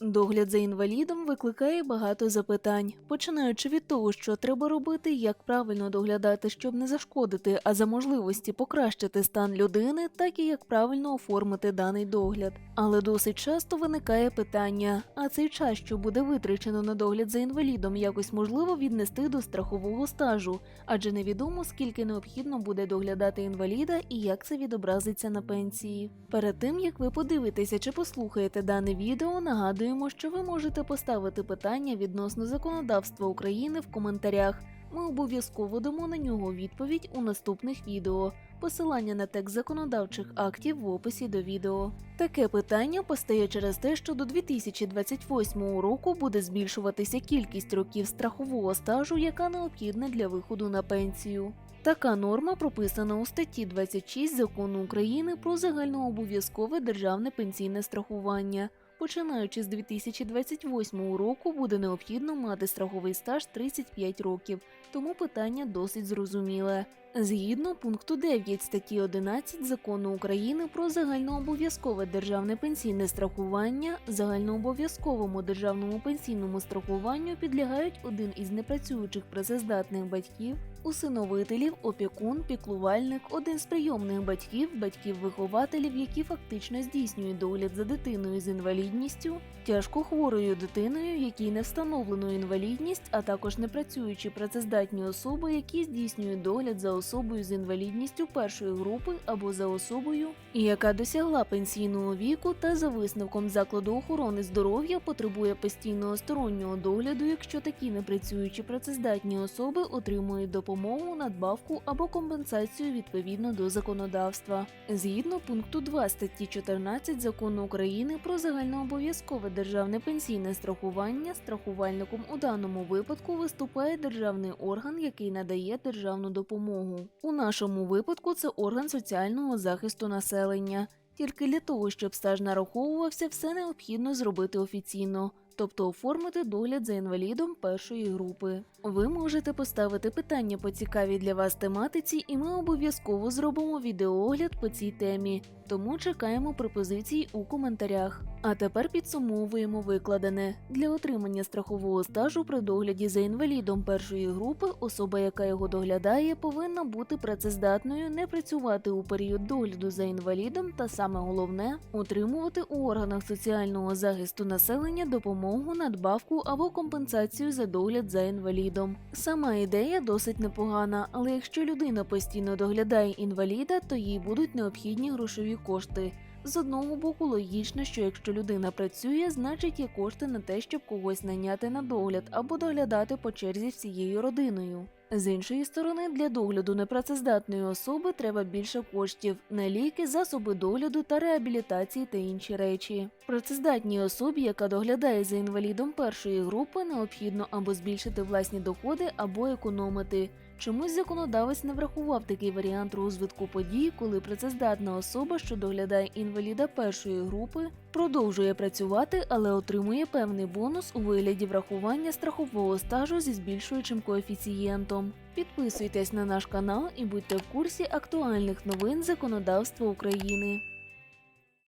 Догляд за інвалідом викликає багато запитань, починаючи від того, що треба робити, як правильно доглядати, щоб не зашкодити, а за можливості покращити стан людини, так і як правильно оформити даний догляд. Але досить часто виникає питання: а цей час, що буде витрачено на догляд за інвалідом, якось можливо віднести до страхового стажу, адже невідомо скільки необхідно буде доглядати інваліда і як це відобразиться на пенсії. Перед тим як ви подивитеся чи послухаєте дане відео, нагадуємо, що ви можете поставити питання відносно законодавства України в коментарях. Ми обов'язково дамо на нього відповідь у наступних відео. Посилання на текст законодавчих актів в описі до відео. Таке питання постає через те, що до 2028 року буде збільшуватися кількість років страхового стажу, яка необхідна для виходу на пенсію. Така норма прописана у статті 26 закону України про загальнообов'язкове державне пенсійне страхування. Починаючи з 2028 року буде необхідно мати страховий стаж 35 років, тому питання досить зрозуміле. Згідно пункту 9 статті 11 закону України про загальнообов'язкове державне пенсійне страхування, загальнообов'язковому державному пенсійному страхуванню підлягають один із непрацюючих працездатних батьків, усиновителів, опікун, піклувальник, один з прийомних батьків, батьків-вихователів, які фактично здійснюють догляд за дитиною з інвалідністю, тяжко хворою дитиною, якій не встановлено інвалідність, а також непрацюючі працездатні особи, які здійснюють догляд за особою з інвалідністю першої групи або за особою, яка досягла пенсійного віку та за висновком закладу охорони здоров'я потребує постійного стороннього догляду, якщо такі непрацюючі працездатні особи отримують допомогу, надбавку або компенсацію відповідно до законодавства. Згідно пункту 2 статті 14 закону України про загальнообов'язкове державне пенсійне страхування, страхувальником у даному випадку виступає державний орган, який надає державну допомогу. У нашому випадку це орган соціального захисту населення. Тільки для того, щоб стаж нараховувався, все необхідно зробити офіційно, тобто оформити догляд за інвалідом першої групи. Ви можете поставити питання по цікавій для вас тематиці, і ми обов'язково зробимо відеоогляд по цій темі. Тому чекаємо пропозицій у коментарях. А тепер підсумовуємо викладене для отримання страхового стажу при догляді за інвалідом першої групи. Особа, яка його доглядає, повинна бути працездатною, не працювати у період догляду за інвалідом, та саме головне утримувати у органах соціального захисту населення допомогу, надбавку або компенсацію за догляд за інвалідом. Сама ідея досить непогана, але якщо людина постійно доглядає інваліда, то їй будуть необхідні грошові кошти. З одного боку, логічно, що якщо людина працює, значить є кошти на те, щоб когось найняти на догляд або доглядати по черзі всією родиною. З іншої сторони, для догляду непрацездатної особи треба більше коштів на ліки, засоби догляду та реабілітації та інші речі. Працездатній особі, яка доглядає за інвалідом першої групи, необхідно або збільшити власні доходи, або економити. Чомусь законодавець не врахував такий варіант розвитку подій, коли працездатна особа, що доглядає інваліда першої групи, продовжує працювати, але отримує певний бонус у вигляді врахування страхового стажу зі збільшуючим коефіцієнтом. Підписуйтесь на наш канал і будьте в курсі актуальних новин законодавства України.